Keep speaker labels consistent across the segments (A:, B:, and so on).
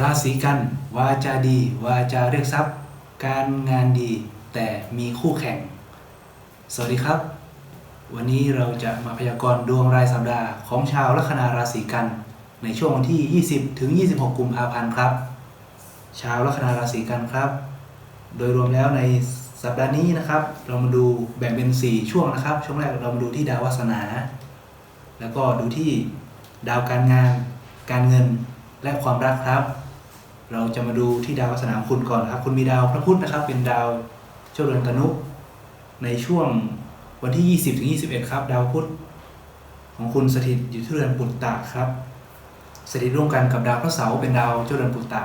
A: ราศีกัน วาจาดี วาจาเรียกทรัพย์ การงานดี แต่มีคู่แข่ง สวัสดีครับ วันนี้เราจะมาพยากรณ์ดวงรายสัปดาห์ของชาวลัคนาราศีกัน ในช่วงวันที่ 20 ถึง 26 กุมภาพันธ์ครับ ชาวลัคนาราศีกันครับ โดยรวมแล้วในสัปดาห์นี้นะครับ เรามาดูแบ่งเป็น 4 ช่วงนะครับ ช่วงแรกเรามาดูที่ดาววาสนา แล้วก็ดูที่ดาวการงาน การเงินและความรักครับ เราจะมาดูที่ดาววาสนาของคุณก่อนครับ คุณมีดาวพระพุธนะครับ เป็นดาวเจ้าเรือนตนุในช่วงวันที่ 20ถึง21 ครับ ดาวพุธของคุณสถิตอยู่ที่เรือนปุตตะครับ สถิตร่วมกันกับดาวพระเสาร์เป็นดาวเจ้าเรือนปุตตะ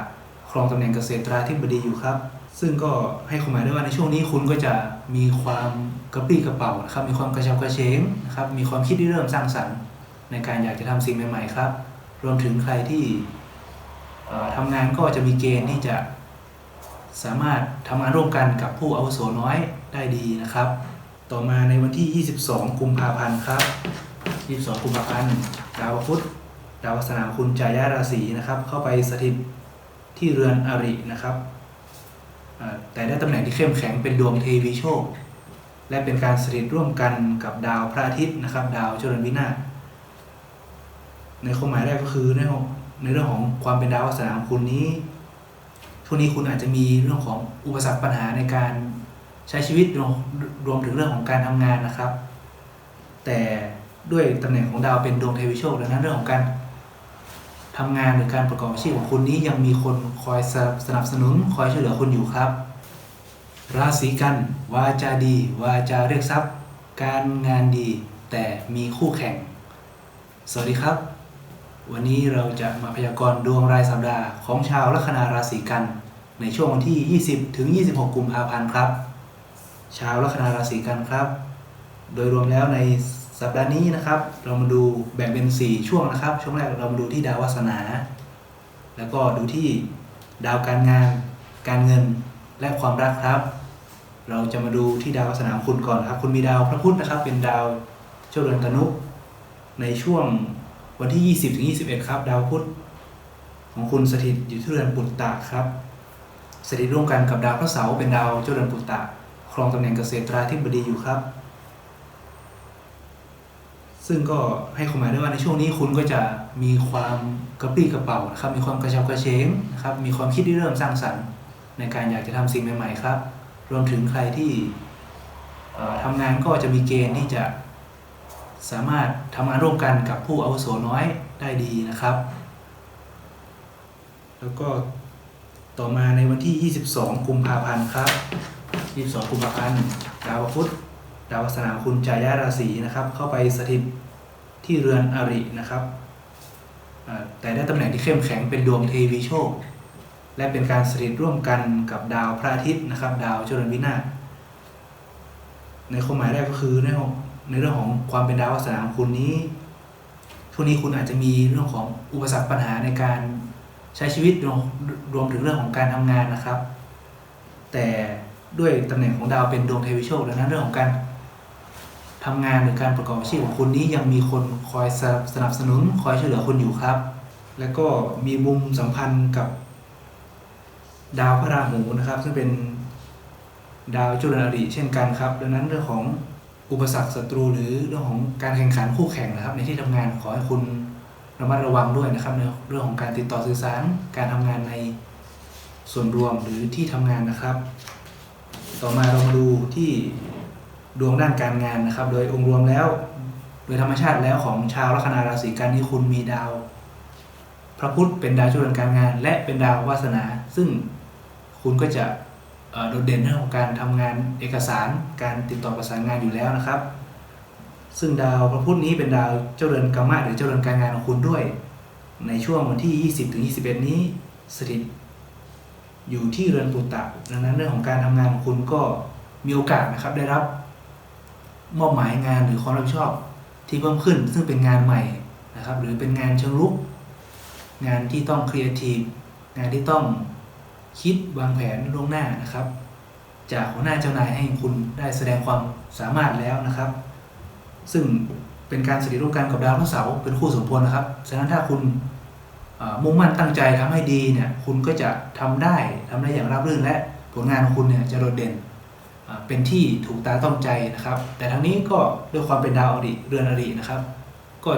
A: ครองตำแหน่งเกษตราธิบดีอยู่ครับ ซึ่งก็ให้ความหมายได้ว่าในช่วงนี้คุณก็จะมีความกระปรี้กระเป๋านะครับ มีความกระฉับกระเฉงนะครับ มีความคิดที่เริ่มสร้างสรรค์ ในการอยากจะทำสิ่งใหม่ๆครับ รวมถึงใครที่ ทำงานก็จะมีเกณฑ์ที่จะสามารถทำงานร่วมกันกับผู้อาวุโสน้อยได้ดีนะครับ ต่อมาในวันที่ 22 กุมภาพันธ์ครับ 22 กุมภาพันธ์ ดาวพุธดาวลัคนามคุณจายาราศีนะครับ เข้าไปสถิตที่เรือนอรินะครับ แต่ได้ตำแหน่งที่เข้มแข็งเป็นดวงเทวีโชค และเป็นการสถิตร่วมกันกับดาวพระอาทิตย์นะครับ ดาวจริญวินาศในความหมายแรกก็คือใน ในเรื่องของความเป็นดาวลัคนาของคุณนี้ช่วงนี้คุณอาจจะมีเรื่องของอุปสรรคปัญหาในการใช้ชีวิตรวมรวมถึงเรื่องของการทำงานนะครับ แต่ด้วยตำแหน่งของดาวเป็นดวงเทวิโชคดังนั้นเรื่องของการทำงานหรือการประกอบอาชีพของคุณนี้ยังมีคนคอยสนับสนับสนุนคอยช่วยเหลือคุณอยู่ครับ ราศีกันวาจาดีวาจาเรียกทรัพย์ การงานดี แต่มีคู่แข่ง สวัสดีครับ วันนี้เราจะมาพยากรณ์ดวงรายสัปดาห์ของชาวลัคนาราศีกัน ในช่วงวันที่ 20 ถึง 26 กุมภาพันธ์ครับ ชาวลัคนาราศีกันครับ โดยรวมแล้วในสัปดาห์นี้นะครับ เรามาดูแบ่งเป็น 4 ช่วงนะครับ ช่วงแรกเรามาดูที่ดาววาสนา แล้วก็ดูที่ดาวการงาน การเงินและความรักครับ เราจะมาดูที่ดาววาสนาของคุณก่อนครับ คุณมีดาวพระพุธนะครับ เป็นดาวเจ้าเรือนตนุในช่วง วันที่ 20ถึง21 ครับ ดาวพุธของคุณสถิตอยู่ที่เรือนปุตตะครับ สถิตร่วมกันกับดาวพระเสาร์เป็นดาวเจ้าเรือนปุตตะ ครองตำแหน่งเกษตราธิบดีอยู่ครับ ซึ่งก็ให้ความหมายได้ว่าในช่วงนี้คุณก็จะมีความกระปรี้กระเป๋านะครับ มีความกระฉับกระเฉงนะครับ มีความคิดที่เริ่มสร้างสรรค์ ในการอยากจะทำสิ่งใหม่ ๆ ครับ รวมถึงใครที่เอ่อทำงานก็จะมีเกณฑ์ที่จะ สามารถทำงานร่วมกันกับผู้อาวุโสน้อยได้ดีนะครับ แล้วก็ต่อมาในวันที่ 22 กุมภาพันธ์ครับ 22 กุมภาพันธ์ดาวพุธดาวลัคนาคุณจายาราศีนะครับ เข้าไปสถิตที่เรือนอรินะครับ แต่ได้ตำแหน่งที่เข้มแข็งเป็นดวงเทวีโชค และเป็นการสถิตร่วมกันกับดาวพระอาทิตย์นะครับ ดาวเจริญวินาศในความหมายแรกก็คือใน ในเรื่องของความเป็นดาววาสนาของคุณนี้ช่วงนี้คุณอาจจะมีเรื่องของอุปสรรคปัญหาในการใช้ชีวิตรวมรวมถึงเรื่องของการทำงานนะครับ แต่ด้วยตำแหน่งของดาวเป็นดวงเทวิโชคดังนั้นเรื่องของการทำงานหรือการประกอบอาชีพของคุณนี้ยังมีคนคอยสนับสนับสนุนคอยช่วยเหลือคุณอยู่ครับ แล้วก็มีมุมสัมพันธ์กับดาวพระราหูนะครับ ซึ่งเป็นดาวจุลนารีเช่นกันครับ ดังนั้นเรื่องของ อุปสรรคศัตรูหรือเรื่องของการแข่งขันคู่แข่งนะครับ ในที่ทำงานขอให้คุณระมัดระวังด้วยนะครับในเรื่องของการติดต่อสื่อสาร การทำงานในส่วนรวมหรือที่ทำงานนะครับ ต่อมาเรามาดูที่ดวงด้านการงานนะครับ โดยองค์รวมแล้ว โดยธรรมชาติแล้วของชาวลัคนาราศีกันนี่คุณมีดาว พระพุธเป็นดาวจุลการงาน และเป็นดาววาสนา ซึ่งคุณก็จะ โดดเด่นเรื่องของการทำงานเอกสารการติดต่อประสานงานอยู่แล้วนะครับ ซึ่งดาวพระพุธนี้เป็นดาวเจ้าเรือนกรรมะหรือเจ้าเรือนการงานของคุณด้วย ในช่วงวันที่ 20ถึง21 นี้สถิตอยู่ที่เรือนปุตตะดังนั้นเรื่องของการทำงานของคุณก็มีโอกาสนะครับได้รับมอบหมายงานหรือความรับผิดชอบที่เพิ่มขึ้น ซึ่งเป็นงานใหม่นะครับ หรือเป็นงานเชิงรุก งานที่ต้องครีเอทีฟงานที่ต้อง คิดวางแผนล่วงหน้านะครับ จากหัวหน้าเจ้านายให้คุณได้แสดงความสามารถแล้วนะครับ ซึ่งเป็นการสถิตร่วมกันกับดาวพฤหัสเสาร์เป็นคู่สมพลนะครับฉะนั้นถ้าคุณมุ่งมั่นตั้งใจทำให้ดีเนี่ยคุณก็จะทำได้ทำได้อย่างราบรื่นและผลงานของคุณเนี่ยจะโดดเด่นเป็นที่ถูกตาต้องใจนะครับ แต่ทั้งนี้ก็ด้วยความเป็นดาวอริเรือนอรินะครับ ก็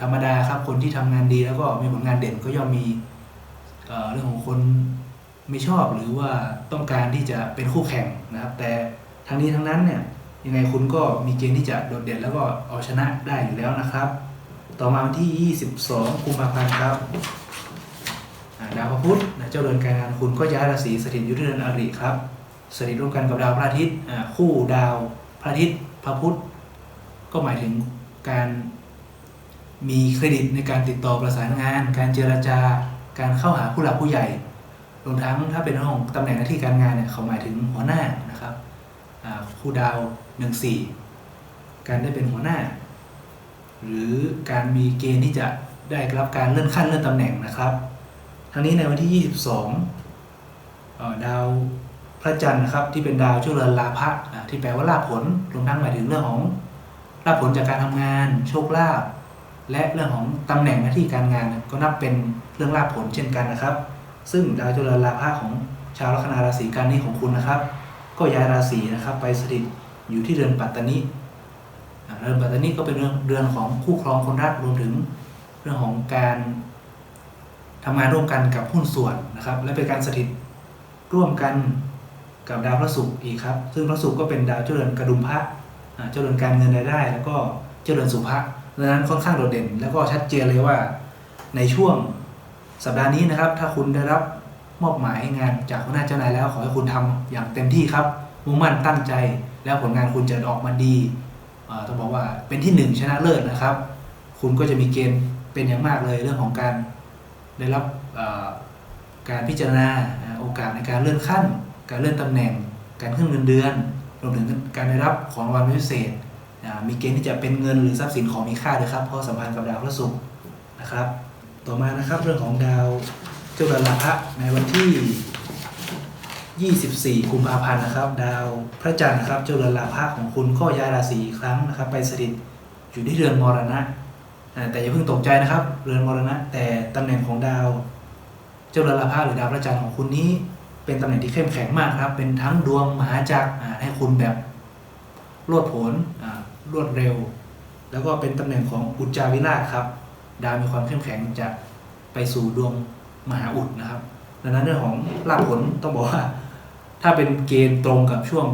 A: ธรรมดาครับคนที่ทำงานดีแล้วก็มีผลงานเด่นก็ย่อมมีเรื่องของคน ไม่ชอบหรือว่าต้องการที่จะเป็นคู่แข่งนะครับ แต่ทั้งนี้ทั้งนั้นเนี่ยยังไงคุณก็มีเกณฑ์ที่จะโดดเด่นแล้วก็เอาชนะได้อยู่แล้วนะครับ ต่อมาวันที่ 22กุมภาพันธ์ครับดาวพระพุธนะเจ้าเรือนการงานคุณก็ย้ายราศีสถิตอยู่ที่เรือนอริครับสถิตร่วมกันกับดาวพระอาทิตย์คู่ดาวพระอาทิตย์พระพุธก็หมายถึงการมีเครดิตในการติดต่อประสานงาน การเจรจาการเข้าหาผู้หลักผู้ใหญ่ รวมทั้งถ้าเป็นเรื่องตำแหน่งหน้าที่การงานเนี่ยเขาหมายถึงหัวหน้านะครับคู่ดาวหนึ่งสี่การได้เป็นหัวหน้า หรือการมีเกณฑ์ที่จะได้รับการเลื่อนขั้นเลื่อนตำแหน่งนะครับ ทั้งนี้ในวันที่ 22 ดาวพระจันทร์นะครับที่เป็นดาวช่วเรือนลาภะที่แปลว่าลาภผลรวมทั้งหมายถึงเรื่องของลาภผลจากการทำงาน โชคลาภและเรื่องของตำแหน่งหน้าที่การงานก็นับเป็นเรื่องลาภผลเช่นกันนะครับ ซึ่งดาวจุลลาภะของชาวลัคนาราศีกันนี้ของคุณนะครับ ก็ย้ายราศีนะครับ ไปสถิตอยู่ที่เรือนปัตตานิอ่าเรือนปัตตานิก็เป็นเรื่องเรือนของคู่ครองคนรักรวมถึงเรื่องของการทำงานร่วมกันกับหุ้นส่วนนะครับ และเป็นการสถิตร่วมกันกับดาวพระศุกร์อีกครับ ซึ่งพระศุกร์ก็เป็นดาวเจริญกระดุมพระเจริญการเงินรายได้ แล้วก็เจริญสุภะดังนั้นค่อนข้างโดดเด่น แล้วก็ชัดเจนเลยว่าในช่วง สัปดาห์นี้นะครับ ถ้าคุณได้รับมอบหมายงานจากหัวหน้าเจ้านายแล้วขอให้คุณทำอย่างเต็มที่ครับ มุ่งมั่นตั้งใจ แล้วผลงานคุณจะออกมาดีต้องบอกว่าเป็นที่หนึ่งชนะเลิศนะครับ คุณก็จะมีเกณฑ์เป็นอย่างมากเลยเรื่องของการได้รับการพิจารณาโอกาสในการเลื่อนขั้น การเลื่อนตำแหน่ง การขึ้นเงินเดือนรวมถึงการได้รับของรางวัลพิเศษมีเกณฑ์ที่จะเป็นเงินหรือทรัพย์สินของมีค่าด้วยครับเพราะสัมพันธ์กับดาวพระศุกร์นะครับ ต่อมานะครับเรื่องของดาวเจ้าดาวลาภะในวันที่ 24กุมภาพันธ์นะครับ ดาวพระจันทร์นะครับ เจ้าเรือนลาภะของคุณก็ย้ายราศีครั้งนะครับ ไปสถิตอยู่ที่เรือนมรณะอ่าแต่อย่าเพิ่งตกใจนะครับ เรือนมรณะ แต่ตำแหน่งของดาว เจ้าเรือนลาภะหรือดาวพระจันทร์ของคุณนี้ เป็นตำแหน่งที่เข้มแข็งมากครับ เป็นทั้งดวงมหาจักรอ่าให้คุณแบบรวดผลอ่ารวดเร็ว แล้วก็เป็นตำแหน่งของอุจจาวิราชครับ ดาวมีความเข้มแข็งจะไปสู่ดวงมหาอุดนะครับ ดังนั้นเรื่องของลาภผลต้องบอกว่า ถ้าเป็นเกณฑ์ตรงกับช่วง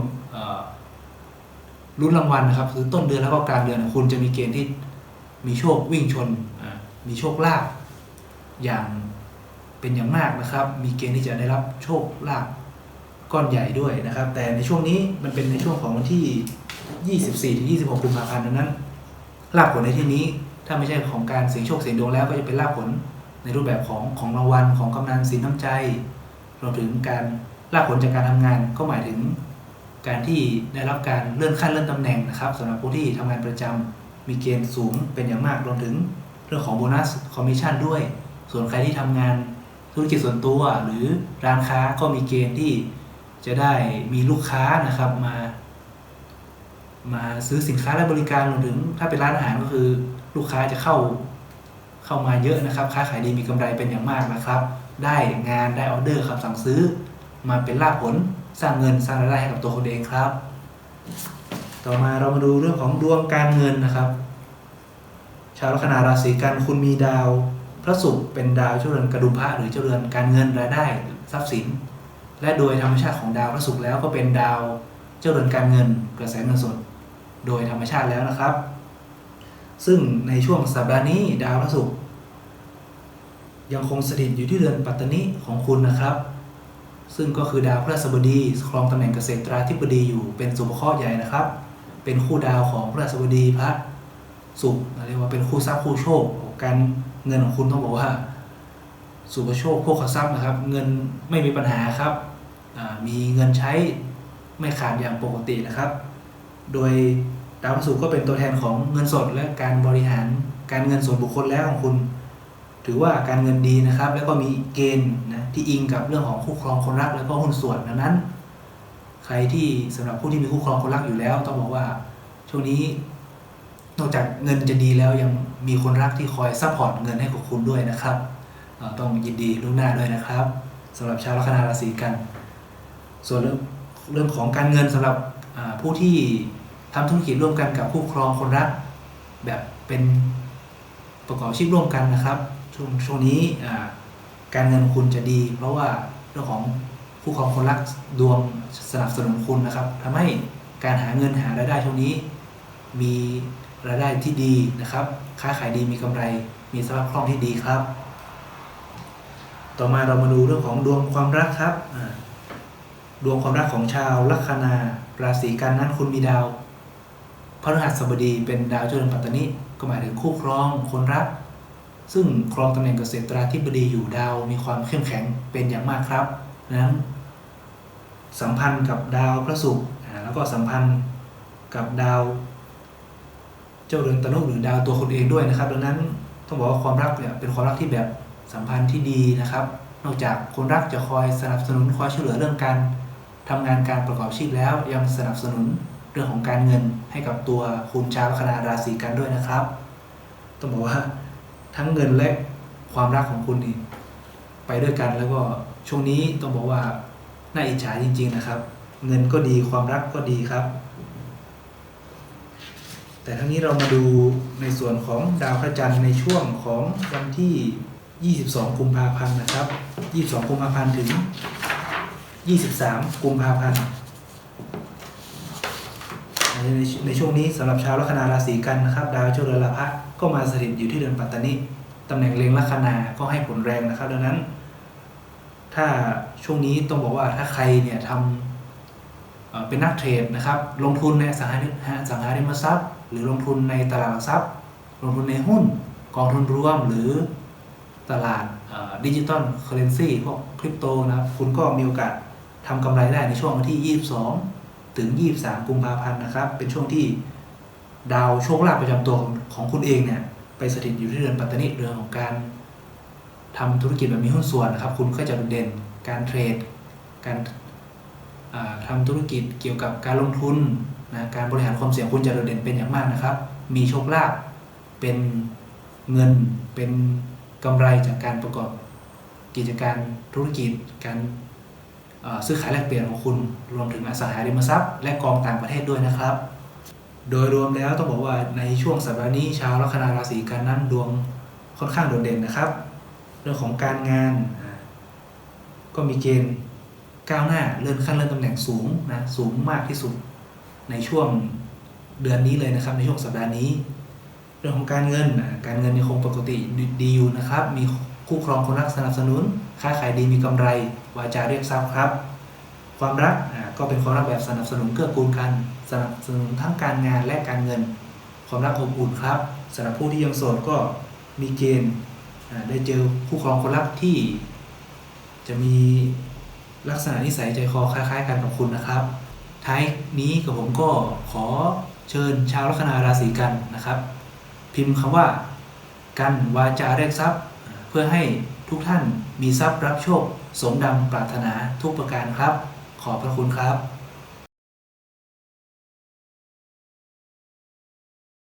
A: รุ่นรางวัลนะครับ คือต้นเดือนแล้วก็กลางเดือนคุณจะมีเกณฑ์ที่มีโชควิ่งชนมีโชคลาภอย่างเป็นอย่างมากนะครับ มีเกณฑ์ที่จะได้รับโชคลาภก้อนใหญ่ด้วยนะครับ แต่ในช่วงนี้มันเป็นในช่วงของวันที่ 24-26กุมภาพันธ์ดังนั้นลาภผลในที่นี้ ถ้าไม่ใช่ของการเสี่ยงโชคเสี่ยงดวงแล้วก็จะเป็นลาภผลในรูปแบบของของรางวัลของกำนันสินน้ำใจรวมถึงการลาภผลจากการทำงานก็หมายถึง การที่ได้รับการเลื่อนขั้นเลื่อนตำแหน่งนะครับสำหรับผู้ที่ทำงานประจำมีเกณฑ์สูงเป็นอย่างมากรวมถึงเรื่องของโบนัสคอมมิชชั่นด้วย ส่วนใครที่ทำงานธุรกิจส่วนตัว หรือร้านค้าก็มีเกณฑ์ที่จะได้มีลูกค้านะครับมา มาซื้อสินค้าและบริการรวมถึง ถ้าเป็นร้านอาหารก็คือ ลูกค้าจะเข้าเข้ามาเยอะนะครับ ค้าขายดีมีกำไรเป็นอย่างมากนะครับ ได้งานได้ออเดอร์คำสั่งซื้อ มาเป็นลาภผลสร้างเงินสร้างรายได้ให้กับตัวคนเองครับ ต่อมาเรามาดูเรื่องของดวงการเงินนะครับ ชาวลัคนาราศีกันคุณมีดาว พระศุกร์เป็นดาวเจ้าเรือนกระดุมพระหรือเจ้าเรือนการเงินรายได้ทรัพย์สิน และโดยธรรมชาติของดาวพระศุกร์แล้วก็เป็นดาวเจ้าเรือนการเงินกระแสเงินสด โดยธรรมชาติแล้วนะครับ ซึ่งในช่วงสัปดาห์นี้ดาวพระศุกร์ยังคงสถิตอยู่ที่เรือนปัตตานิของคุณนะครับ ซึ่งก็คือดาวพฤหัสบดีครองตำแหน่งเกษตราธิบดีอยู่เป็นสุภเคราะห์ใหญ่นะครับ เป็นคู่ดาวของพฤหัสบดีพระศุกร์เรียกว่าเป็นคู่ทรัพย์คู่โชคการเงินของคุณต้องบอกว่า สุภโชคโภคทรัพย์นะครับ เงินไม่มีปัญหาครับมีเงินใช้ไม่ขาดอย่างปกตินะครับ โดย ดาวพฤหัสก็เป็นตัวแทนของเงินสดและการบริหารการเงินส่วนบุคคลแล้วของคุณ ถือว่าการเงินดีนะครับ แล้วก็มีเกณฑ์นะที่อิงกับเรื่องของคู่ครองคนรัก แล้วก็หุ้นส่วนดังนั้น ใครที่สำหรับผู้ที่มีคู่ครองคนรักอยู่แล้ว ต้องบอกว่าช่วงนี้ นอกจากเงินจะดีแล้วยังมีคนรักที่คอยซัพพอร์ตเงินให้กับคุณด้วยนะครับต้องยินดีล่วงหน้าด้วยนะครับสำหรับชาวลัคนาราศีกัน ส่วนเรื่องเรื่องของการเงินสำหรับผู้ที่ ทำธุรกิจร่วมกันกับคู่ครองคนรัก แบบเป็นประกอบอาชีพร่วมกันนะครับ ช่วงช่วงนี้การเงินคุณจะดี เพราะว่าเรื่องของคู่ครองคนรักดวงสนับสนุนคุณนะครับทำให้การหาเงินหารายได้ช่วงนี้ มีรายได้ที่ดีนะครับ ค้าขายดีมีกำไร มีสภาพคล่องที่ดีครับ ต่อมาเรามาดูเรื่องของดวงความรักครับดวงความรักของชาวลัคนาราศีกันนั้นคุณมีดาว พฤหัสบดีเป็นดาวเจริญปัตตานิก็หมายถึงคู่ครองคนรัก ซึ่งครองตำแหน่งเกษตราธิบดีอยู่ดาวมีความเข้มแข็งเป็นอย่างมากครับดังนั้นสัมพันธ์กับดาวพระศุกร์แล้วก็สัมพันธ์กับดาว เจ้าเรือนตนุหรือดาวตัวคนเองด้วยนะครับ ดังนั้นต้องบอกว่าความรักเนี่ยเป็นความรักที่แบบสัมพันธ์ที่ดีนะครับ นอกจากคนรักจะคอยสนับสนุนคอยช่วยเหลือเรื่องการทำงานการประกอบชีพแล้วยังสนับสนุน เรื่องของการเงินให้กับตัวคุณชาวลัคนาราศีกันด้วยนะครับ ต้องบอกว่าทั้งเงินและความรักของคุณนี่ไปด้วยกันแล้วก็ช่วงนี้ต้องบอกว่าน่าอิจฉาจริง ๆนะครับ เงินก็ดีความรักก็ดีครับ แต่ทั้งนี้เรามาดูในส่วนของดาวพระจันทร์ในช่วงของวันที่ 22 กุมภาพันธ์นะครับ 22 กุมภาพันธ์ถึง 23 กุมภาพันธ์ ในในช่วงนี้สำหรับชาวลัคนาราศีกันนะครับ ดาวเจ้าเรือนลาภะก็มาสถิตอยู่ที่เดือนปัตตานิตำแหน่งเล็งลัคนาก็ให้ผลแรงนะครับ ดังนั้น ถ้าช่วงนี้ต้องบอกว่าถ้าใครเนี่ยทำเเป็นนักเทรดนะครับ ลงทุนในสังหาริมสังหาริมทรัพย์ หรือลงทุนในตลาดหลักทรัพย์ ลงทุนในหุ้น กองทุนรวมหรือตลาดดิจิตอลเคอเรนซีพวกคริปโตนะครับ คุณก็มีโอกาสทำกำไรได้ในช่วงวันที่ 22 ถึง 23 กุมภาพันธ์นะครับ เป็นช่วงที่ดาวโชคลาภประจำตัวของคุณเองเนี่ยไปสถิตอยู่ที่เรือนปัตตานิเรือนของการทำธุรกิจแบบมีหุ้นส่วนนะครับ คุณก็จะโดดเด่นการเทรด การอ่าทำธุรกิจเกี่ยวกับการลงทุนนะการบริหารความเสี่ยงคุณจะโดดเด่นเป็นอย่างมากนะครับ มีโชคลาภเป็นเงินเป็นกำไรจากการประกอบกิจการธุรกิจการ ซื้อขายแลกเปลี่ยนของคุณรวมถึงอสังหาริมทรัพย์ และกองต่างประเทศด้วยนะครับ โดยรวมแล้วต้องบอกว่าในช่วงสัปดาห์นี้ชาวลัคนาราศีกันนั้นดวงค่อนข้างโดดเด่นนะครับ เรื่องของการงานก็มีเกณฑ์ก้าวหน้าเลื่อนขั้นเลื่อนตำแหน่งสูงนะสูงมากที่สุด ในช่วงเดือนนี้เลยนะครับ ในช่วงสัปดาห์นี้ เรื่องของการเงินการเงินยังคงปกติดีอยู่นะครับ มีคู่ครองคนรักสนับสนุน ค้าขายดีมีกำไร วาจาเรียกทรัพย์ครับ ความรักก็เป็นความรักแบบสนับสนุนเกื้อกูลกัน สนับสนุนทั้งการงานและการเงิน ความรักอบอุ่นครับสำหรับผู้ที่ยังโสดก็มีเกณฑ์ได้เจอคู่ครองคนรักที่ จะมีลักษณะนิสัยใจคอคล้ายๆ กันกับคุณนะครับ ท้ายนี้กับผมก็ขอเชิญชาวลัคนาราศีกันนะครับ พิมพ์คำว่า กันวาจาเรียกทรัพย์ เพื่อให้ ทุกท่านมีทรัพย์รับโชค สมดังปรารถนาทุกประการครับ ขอบพระคุณครับ